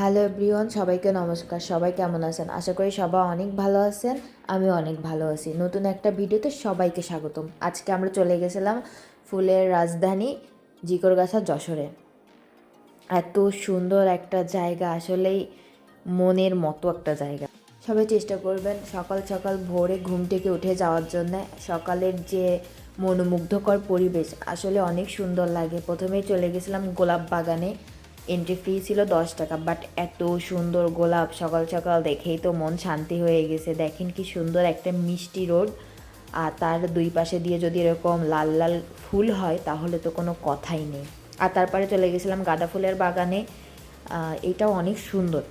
Hello everyone, সবাইকে নমস্কার। সবাই কেমন আছেন? আশা করি সবাই অনেক ভালো আছেন আমি অনেক ভালো আছি। নতুন একটা ভিডিওতে সবাইকে স্বাগতম। আজকে আমরা চলে গেছিলাম ফুলের রাজধানী জিকরগাছা যশোরে। এত সুন্দর একটা জায়গা, আসলেই মনের মতো একটা জায়গা। সবাই চেষ্টা করবেন সকাল সকাল ভোরে ঘুম থেকে উঠে যাওয়ার জন্য। সকালের যে মনোমুগ্ধকর পরিবেশ, আসলে অনেক সুন্দর লাগে। প্রথমেই চলে গেছিলাম গোলাপ বাগানে। এন্ট্রি ফি ছিল দশ টাকা বাট এত সুন্দর গোলাপ সকাল সকাল দেখেই তো মন শান্তি হয়ে গেছে। দেখেন কি সুন্দর একটা মিষ্টি রোড আর তার দুই পাশে দিয়ে যদি এরকম লাল লাল ফুল হয়, তাহলে তো কোনো কথাই নেই। আর তারপরে চলে গেছিলাম গাঁদা ফুলের বাগানে। এটাও অনেক সুন্দর।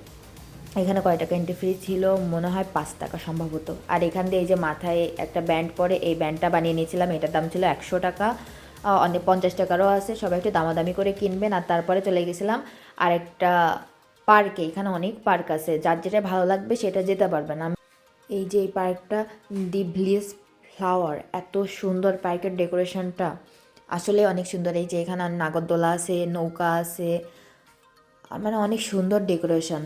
এখানে কয় টাকা এন্ট্রি ফ্রি ছিল? মনে হয় পাঁচ টাকা সম্ভবত। আর এখান দিয়ে এই যে মাথায় একটা ব্যান্ড পরে, এই ব্যান্ডটা বানিয়ে নিয়েছিলাম, এটার দাম ছিল একশো টাকা। অনেক পঞ্চাশ টাকারও আছে, সবাই একটু দামাদামি করে কিনবেন। আর তারপরে চলে গেছিলাম আর একটা পার্কে, এখানে অনেক পার্ক আছে। যার যেটা ভালো লাগবে সেটা যেতে পারবেন। আমি এই যে এই পার্কটা, দি ভিলেজ ফ্লাওয়ার, এত সুন্দর পার্কের ডেকোরেশনটা। আসলে অনেক সুন্দর। এই যে এখানে নাগরদোলা আছে, নৌকা আছে। মানে অনেক সুন্দর ডেকোরেশন।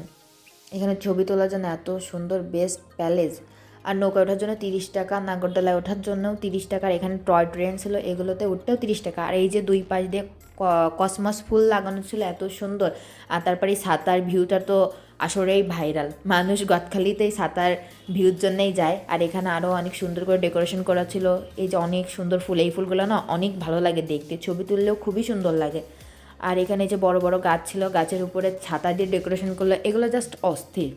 এখানে ছবি তোলার জন্য এত সুন্দর বেস্ট প্যালেস। আর নৌকা ওঠার জন্য তিরিশ টাকা, নাগরদোলায় ওঠার জন্যও তিরিশ টাকা এখানে টয় ট্রেন ছিল, এগুলোতে উঠতেও তিরিশ টাকা। আর এই যে দুই পাশ দিয়ে কসমস ফুল লাগানো ছিল, এত সুন্দর। আর তারপরে সাতার ভিউটা তো আসলেই ভাইরাল। মানুষ গদখালিতেই সাঁতার ভিউর জন্যেই যায়। আর এখানে আরও অনেক সুন্দর করে ডেকোরেশন করা ছিল। এই যে অনেক সুন্দর ফুল, এই ফুলগুলো না অনেক ভালো লাগে দেখতে। ছবি তুললেও খুবই সুন্দর লাগে। আর এখানে যে বড় বড় গাছ ছিল, গাছের উপরে ছাতা দিয়ে ডেকোরেশন করল, এগুলো জাস্ট অস্থির।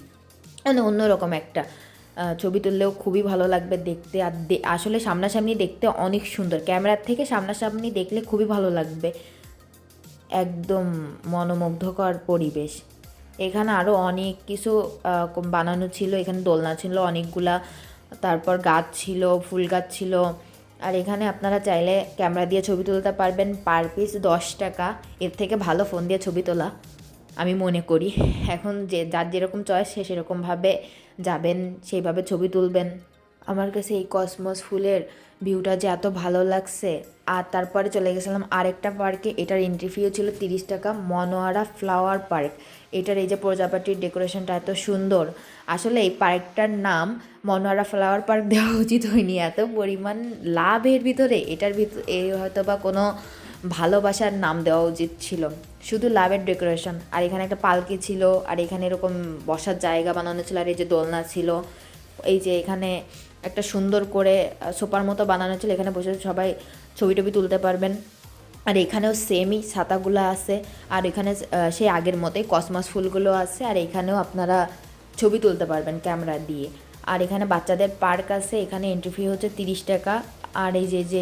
মানে অন্যরকম একটা। ছবি তুললেও খুবই ভালো লাগবে দেখতে। আর আসলে সামনাসামনি দেখতে অনেক সুন্দর। ক্যামেরার থেকে সামনাসামনি দেখলে খুবই ভালো লাগবে। একদম মনোমুগ্ধকর পরিবেশ। এখানে আরও অনেক কিছু বানানো ছিল। এখানে দোলনা ছিল, অনেকগুলা, তারপর গাছ ছিল, ফুল গাছ ছিল। আর এখানে আপনারা চাইলে ক্যামেরা দিয়ে ছবি তুলতে পারবেন। পার পিস দশ টাকা। এর থেকে ভালো ফোন দিয়ে ছবি তোলা। আমি মনে করি। এখন যে, যার যেরকম চয়েস সে সেরকমভাবে যাবেন, সেইভাবে ছবি তুলবেন। আমার কাছে এই কসমস ফুলের ভিউটা যে এত ভালো লাগছে, আর তারপরে চলে গেছিলাম আরেকটা পার্কে এটার এন্ট্রি ফিও ছিল তিরিশ টাকা, মনোয়ারা ফ্লাওয়ার পার্ক এটার এই যে প্রজাপতির ডেকোরেশনটা এত সুন্দর। আসলে এই পার্কটার নাম মনোয়ারা ফ্লাওয়ার পার্ক দেওয়া উচিত হয়নি। এত পরিমাণ লাভের ভিতরে, এটার ভিতর হয়তো বা কোনো ভালোবাসার নাম দেওয়া উচিত ছিল। শুধু লাভের ডেকোরেশন আর এখানে একটা পালকি ছিল, আর এখানে এরকম বসার জায়গা বানানো ছিল, আর এই যে দোলনা ছিল, এই যে এখানে একটা সুন্দর করে সোপার মতো বানানো ছিল, এখানে বসে সবাই ছবি টবি তুলতে পারবেন। আর এখানেও সেমই ছাতাগুলো আছে, আর এখানে সেই আগের মতোই কসমস ফুলগুলো আছে, আর এখানেও আপনারা ছবি তুলতে পারবেন ক্যামেরা দিয়ে। আর এখানে বাচ্চাদের পার্ক আছে, এখানে এন্ট্রি ফি হচ্ছে তিরিশ টাকা। আর এই যে যে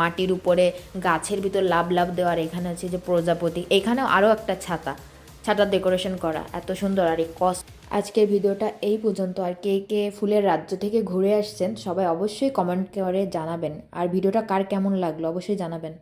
মাটির উপরে গাছের ভিতর লাভ লাভ দেওয়ার এখানে হচ্ছে যে প্রজাপতি। এখানেও আরও একটা ছাতা ছাতার ডেকোরেশন করা, এত সুন্দর। আর এই কস আজকের ভিডিওটা এই পর্যন্ত। আর কে কে ফুলের রাজ্য থেকে ঘুরে আসছেন, সবাই অবশ্যই কমেন্ট করে জানাবেন। আর ভিডিওটা কার কেমন লাগল, অবশ্যই জানাবেন।